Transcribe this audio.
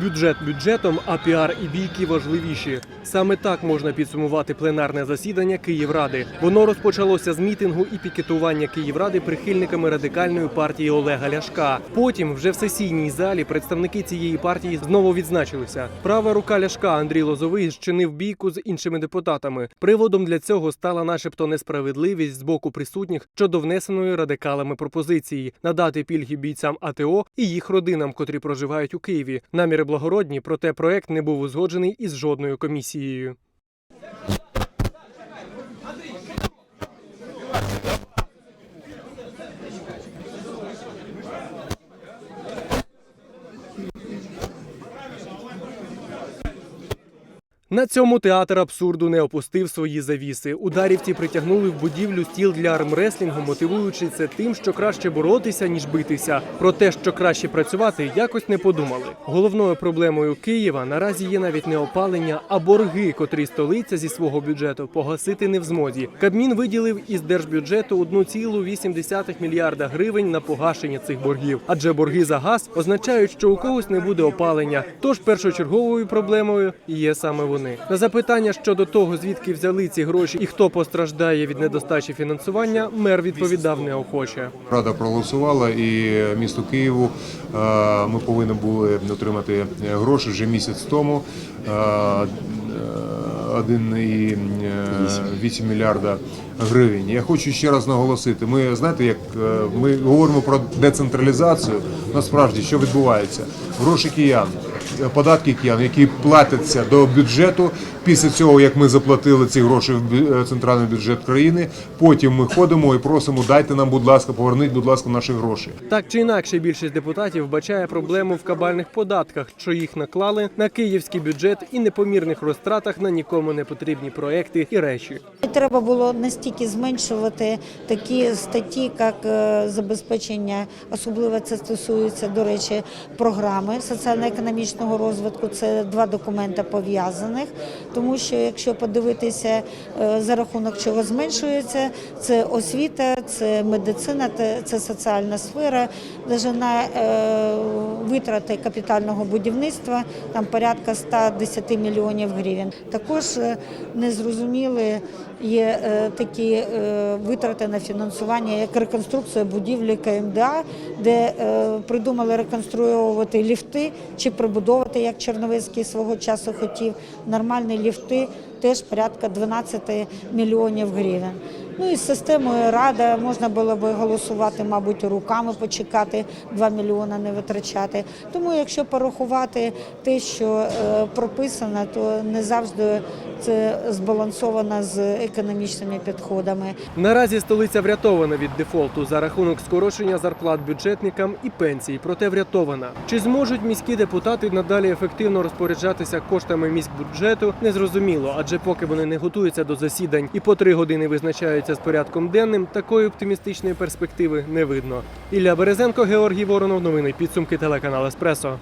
Бюджет бюджетом, а піар і бійки важливіші. Саме так можна підсумувати пленарне засідання Київради. Воно розпочалося з мітингу і пікетування Київради прихильниками радикальної партії Олега Ляшка. Потім, вже в сесійній залі, представники цієї партії знову відзначилися. Права рука Ляшка Андрій Лозовий зчинив бійку з іншими депутатами. Приводом для цього стала, начебто, несправедливість з боку присутніх щодо внесеної радикалами пропозиції надати пільги бійцям АТО і їх родинам, котрі проживають у Києві. Благородні, проте проект не був узгоджений із жодною комісією. На цьому театр абсурду не опустив свої завіси. Ударівці притягнули в будівлю стіл для армреслінгу, мотивуючи це тим, що краще боротися ніж битися. Про те, що краще працювати, якось не подумали. Головною проблемою Києва наразі є навіть не опалення, а борги, котрі столиця зі свого бюджету погасити не в змозі. Кабмін виділив із держбюджету 1,8 мільярда гривень на погашення цих боргів. Адже борги за газ означають, що у когось не буде опалення. Тож першочерговою проблемою є саме вони. На запитання щодо того, звідки взяли ці гроші і хто постраждає від недостачі фінансування, мер відповідав неохоче. Рада проголосувала і місту Києву е, ми повинні були отримати гроші вже місяць тому. Е, е, 1,8 мільярда гривень. Я хочу ще раз наголосити. Ми знаєте, як е, ми говоримо про децентралізацію. Насправді, що відбувається? Гроші киян, е, податки киян, які платяться до бюджету. Після цього, як ми заплатили ці гроші в е, центральний бюджет країни, потім ми ходимо і просимо, дайте нам, будь ласка, поверніть, будь ласка, наші гроші. Так чи інакше, більшість депутатів вбачає проблему в кабальних податках, що їх наклали на київський бюджет і непомірних розтратах на нікому не потрібні проекти і речі. Треба було настільки зменшувати такі статті, як е, забезпечення, особливо це стосується, до речі, програми соціально-економічного розвитку. Це два документи пов'язаних, тому що якщо подивитися е, за рахунок чого зменшується, це освіта, це медицина, це соціальна сфера, навіть на е, витрати капітального будівництва там порядка 110 мільйонів гривень. Також е, незрозуміли є такі витрати на фінансування, як реконструкція будівлі КМДА, де придумали реконструювати ліфти чи прибудовувати, як Черновицький свого часу хотів. Нормальні ліфти теж порядка 12 мільйонів гривень. Ну і з системою рада можна було би голосувати, мабуть, руками почекати, 2 мільйони не витрачати. Тому, якщо порахувати те, що е, прописано, то не завжди це збалансовано з економічними підходами. Наразі столиця врятована від дефолту за рахунок скорочення зарплат бюджетникам і пенсій. Проте врятована. Чи зможуть міські депутати надалі ефективно розпоряджатися коштами міськбюджету? Незрозуміло, адже поки вони не готуються до засідань і по три години визначаються з порядком денним, такої оптимістичної перспективи не видно. Ілля Березенко, Георгій Воронов. Новини підсумки телеканал Еспресо.